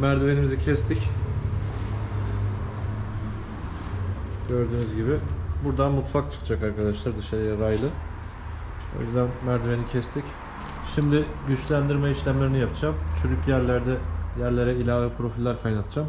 merdivenimizi kestik. Gördüğünüz gibi. Buradan mutfak çıkacak arkadaşlar dışarıya raylı. O yüzden merdiveni kestik. Şimdi güçlendirme işlemlerini yapacağım. Çürük yerlerde yerlere ilave profiller kaynatacağım.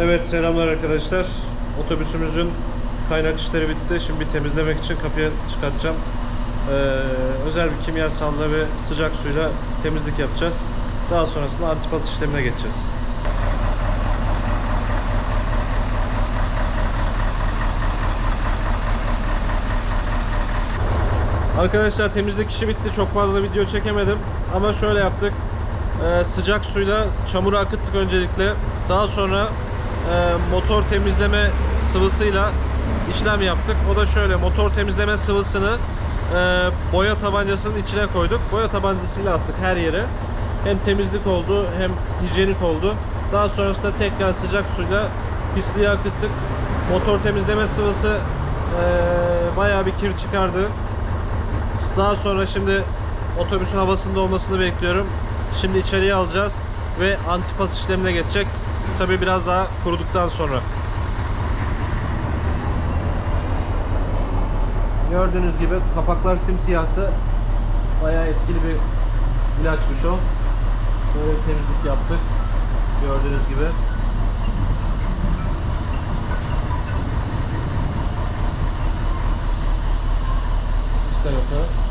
Evet selamlar arkadaşlar. Otobüsümüzün kaynak işleri bitti. Şimdi bir temizlemek için kapıya çıkartacağım. Ee, özel bir kimyasalla ve sıcak suyla temizlik yapacağız. Daha sonrasında antipas işlemine geçeceğiz. Arkadaşlar temizlik işi bitti. Çok fazla video çekemedim. Ama şöyle yaptık. Ee, sıcak suyla çamuru akıttık öncelikle. Daha sonra motor temizleme sıvısıyla işlem yaptık. O da şöyle motor temizleme sıvısını e, boya tabancasının içine koyduk. Boya tabancasıyla attık her yere. Hem temizlik oldu hem hijyenik oldu. Daha sonrasında tekrar sıcak suyla pisliği akıttık. Motor temizleme sıvısı e, bayağı bir kir çıkardı. Daha sonra şimdi otobüsün havasında olmasını bekliyorum. Şimdi içeriye alacağız ve antipas işlemine geçecek. Tabi biraz daha kuruduktan sonra. Gördüğünüz gibi kapaklar simsiyahtı. Bayağı etkili bir ilaçmış o. Böyle temizlik yaptık. Gördüğünüz gibi. İç tarafı.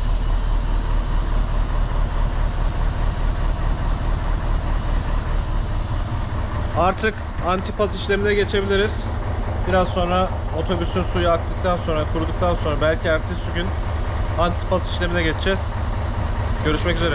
Artık antipas işlemine geçebiliriz. Biraz sonra otobüsün suyu aktıktan sonra, kuruduktan sonra belki ertesi gün antipas işlemine geçeceğiz. Görüşmek üzere.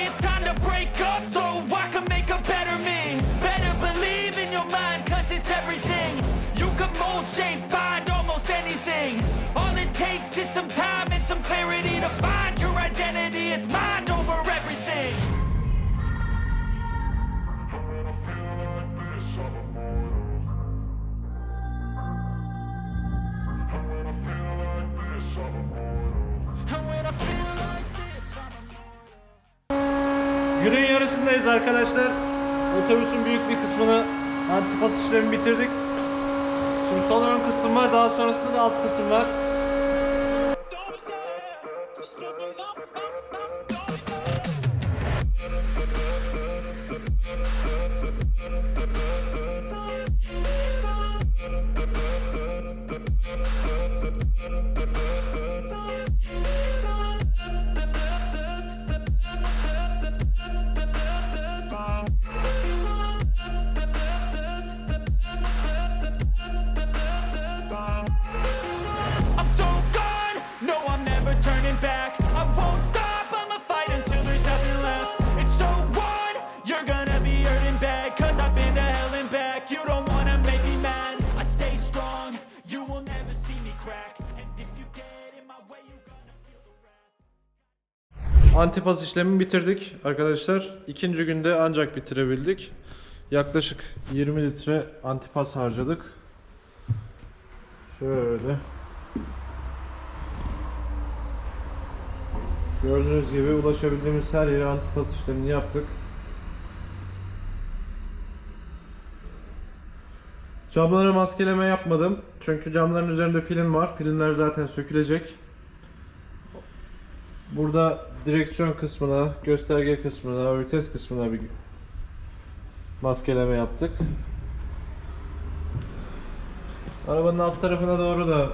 It's mind over everything. And when I feel like this, I'm Günün yarısındayız arkadaşlar. Otobüsün büyük bir kısmını antipas işlemi bitirdik. Şimdi son ön kısım var, daha sonrasında da alt kısım var. antipas işlemi bitirdik arkadaşlar. İkinci günde ancak bitirebildik. Yaklaşık 20 litre antipas harcadık. Şöyle. Gördüğünüz gibi ulaşabildiğimiz her yere antipas işlemini yaptık. Camlara maskeleme yapmadım. Çünkü camların üzerinde film var. Filmler zaten sökülecek. Burada direksiyon kısmına, gösterge kısmına, vites kısmına bir maskeleme yaptık. Arabanın alt tarafına doğru da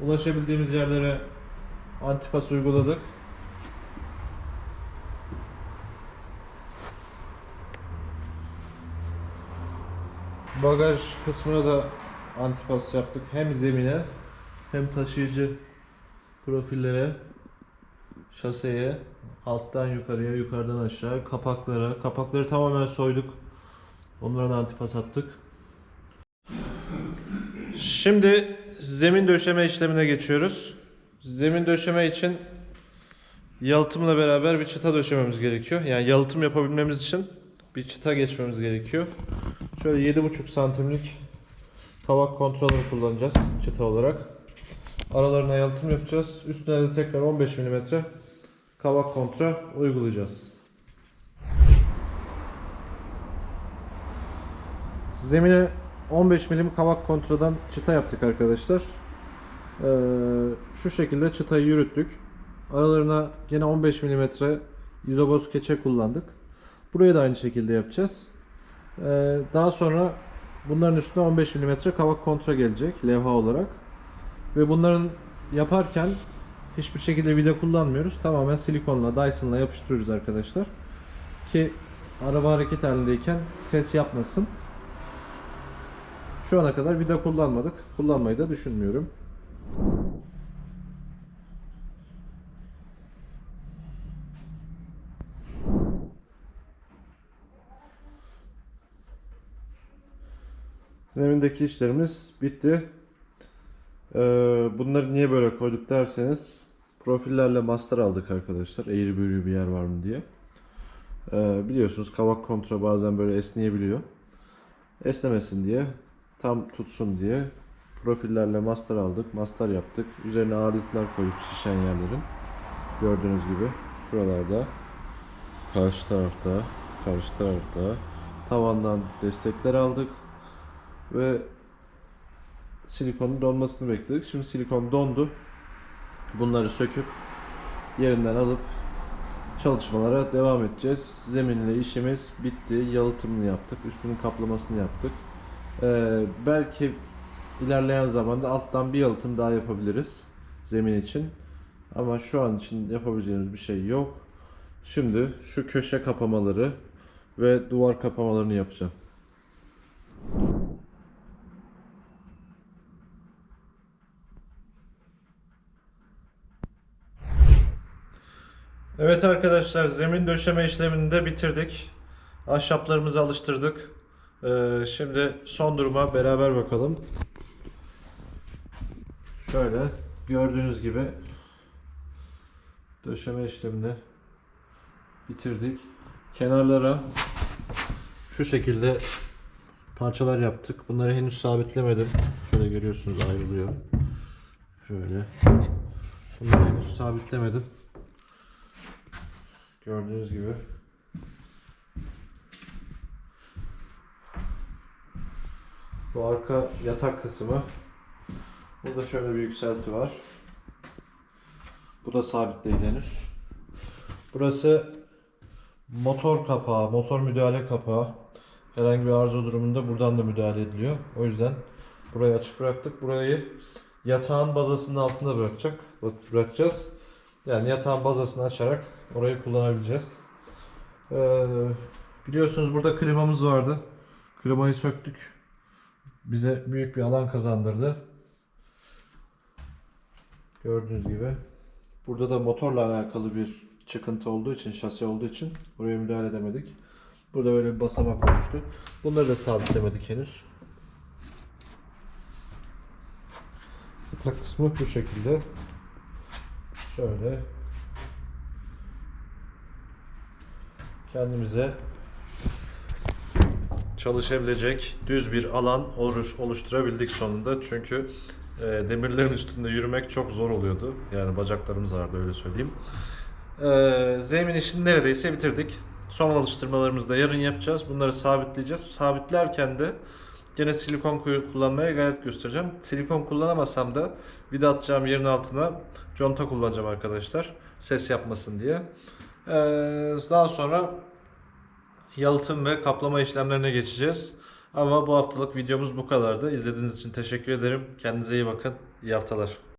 ulaşabildiğimiz yerlere antipas uyguladık. Bagaj kısmına da antipas yaptık. Hem zemine hem taşıyıcı profillere, şaseye, alttan yukarıya, yukarıdan aşağı, kapaklara. Kapakları tamamen soyduk. Onlara da antipas attık. Şimdi zemin döşeme işlemine geçiyoruz. Zemin döşeme için yalıtımla beraber bir çıta döşememiz gerekiyor. Yani yalıtım yapabilmemiz için bir çıta geçmemiz gerekiyor. Şöyle 7,5 santimlik kavak kontrolünü kullanacağız çıta olarak. Aralarına yalıtım yapacağız. Üstüne de tekrar 15 mm kavak kontra uygulayacağız. Zemine 15 milim kavak kontradan çıta yaptık arkadaşlar. Ee, şu şekilde çıtayı yürüttük. Aralarına yine 15 mm izoboz keçe kullandık. Buraya da aynı şekilde yapacağız. Ee, daha sonra bunların üstüne 15 mm kavak kontra gelecek levha olarak. Ve bunların yaparken hiçbir şekilde vida kullanmıyoruz. Tamamen silikonla, Dyson'la yapıştırıyoruz arkadaşlar. Ki araba hareket halindeyken ses yapmasın. Şu ana kadar vida kullanmadık. Kullanmayı da düşünmüyorum. Zemindeki işlerimiz bitti. Ee, bunları niye böyle koyduk derseniz profillerle master aldık arkadaşlar. Eğri büğrü bir yer var mı diye. Ee, biliyorsunuz kavak kontra bazen böyle esneyebiliyor. Esnemesin diye tam tutsun diye profillerle master aldık. Master yaptık. Üzerine ağırlıklar koyduk şişen yerlerin. Gördüğünüz gibi şuralarda karşı tarafta karşı tarafta tavandan destekler aldık ve silikonun donmasını bekledik. Şimdi silikon dondu. Bunları söküp yerinden alıp çalışmalara devam edeceğiz. Zeminle işimiz bitti. Yalıtımını yaptık. Üstünün kaplamasını yaptık. Ee, belki ilerleyen zamanda alttan bir yalıtım daha yapabiliriz zemin için. Ama şu an için yapabileceğimiz bir şey yok. Şimdi şu köşe kapamaları ve duvar kapamalarını yapacağım. Evet arkadaşlar zemin döşeme işlemini de bitirdik. Ahşaplarımızı alıştırdık. Ee, şimdi son duruma beraber bakalım. Şöyle gördüğünüz gibi döşeme işlemini bitirdik. Kenarlara şu şekilde parçalar yaptık. Bunları henüz sabitlemedim. Şöyle görüyorsunuz ayrılıyor. Şöyle. Bunları henüz sabitlemedim. Gördüğünüz gibi. Bu arka yatak kısmı. Burada şöyle bir yükselti var. Bu da sabit değil henüz. Burası motor kapağı, motor müdahale kapağı. Herhangi bir arıza durumunda buradan da müdahale ediliyor. O yüzden burayı açık bıraktık. Burayı yatağın bazasının altında bırakacak. Bırakacağız. Yani yatağın bazasını açarak orayı kullanabileceğiz. Ee, biliyorsunuz burada klimamız vardı. Klimayı söktük. Bize büyük bir alan kazandırdı. Gördüğünüz gibi. Burada da motorla alakalı bir çıkıntı olduğu için, şasi olduğu için buraya müdahale edemedik. Burada böyle bir basamak oluştu. Bunları da sabitlemedik henüz. Yatak kısmı bu şekilde. Şöyle kendimize çalışabilecek düz bir alan oluş- oluşturabildik sonunda. Çünkü e, demirlerin üstünde yürümek çok zor oluyordu. Yani bacaklarımız ağrıdı öyle söyleyeyim. E, zemin işini neredeyse bitirdik. Son alıştırmalarımızı da yarın yapacağız. Bunları sabitleyeceğiz. Sabitlerken de gene silikon kullanmaya gayret göstereceğim. Silikon kullanamasam da vida atacağım yerin altına conta kullanacağım arkadaşlar. Ses yapmasın diye. Ee, daha sonra yalıtım ve kaplama işlemlerine geçeceğiz. Ama bu haftalık videomuz bu kadardı. İzlediğiniz için teşekkür ederim. Kendinize iyi bakın. İyi haftalar.